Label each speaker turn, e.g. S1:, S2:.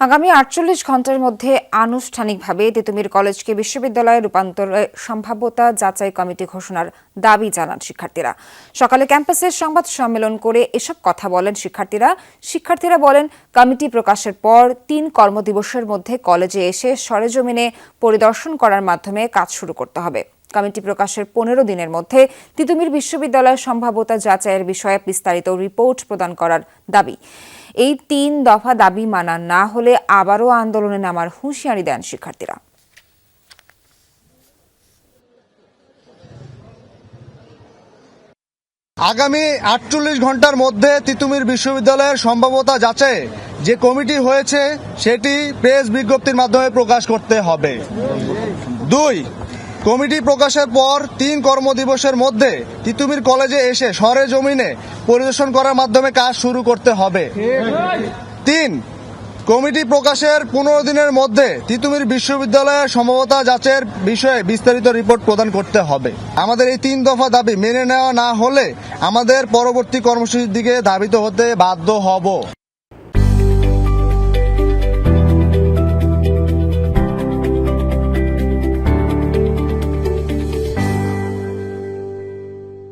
S1: আগামী আটচল্লিশ ঘণ্টার মধ্যে আনুষ্ঠানিকভাবে তিতুমির কলেজকে বিশ্ববিদ্যালয়ে রূপান্তরের সম্ভাব্যতা যাচাই কমিটি ঘোষণার দাবি জানান শিক্ষার্থীরা। সকালে ক্যাম্পাসের সংবাদ সম্মেলন করে এসব কথা বলেন শিক্ষার্থীরা। শিক্ষার্থীরা বলেন, কমিটি প্রকাশের পর তিন কর্মদিবসের মধ্যে কলেজে এসে সরেজমিনে পরিদর্শন করার মাধ্যমে কাজ শুরু করতে হবে। কমিটি প্রকাশের পনেরো দিনের মধ্যে তিতুমির বিশ্ববিদ্যালয়ের সম্ভাব্যতা যাচাইয়ের বিষয়ে বিস্তারিত রিপোর্ট প্রদান করার দাবি। এই তিন দফা দাবি মানা না হলে আবারও আন্দোলনে নামার হুঁশিয়ারি দেন শিক্ষার্থীরা।
S2: আগামী আটচল্লিশ ঘণ্টার মধ্যে তিতুমির বিশ্ববিদ্যালয়ের সম্ভাব্যতা যাচাই যে কমিটি হয়েছে, সেটি প্রেস বিজ্ঞপ্তির মাধ্যমে প্রকাশ করতে হবে। দুই কমিটি প্রকাশের পর তিন কর্মদিবসের মধ্যে তিতুমির কলেজে এসে সরে জমিনে পরিদর্শন করার মাধ্যমে কাজ শুরু করতে হবে। তিন, কমিটি প্রকাশের পনেরো দিনের মধ্যে তিতুমির বিশ্ববিদ্যালয়ের সম্ভবতা যাচের বিষয়ে বিস্তারিত রিপোর্ট প্রদান করতে হবে। আমাদের এই তিন দফা দাবি মেনে নেওয়া না হলে আমাদের পরবর্তী কর্মসূচির দিকে ধাবিত হতে বাধ্য হব।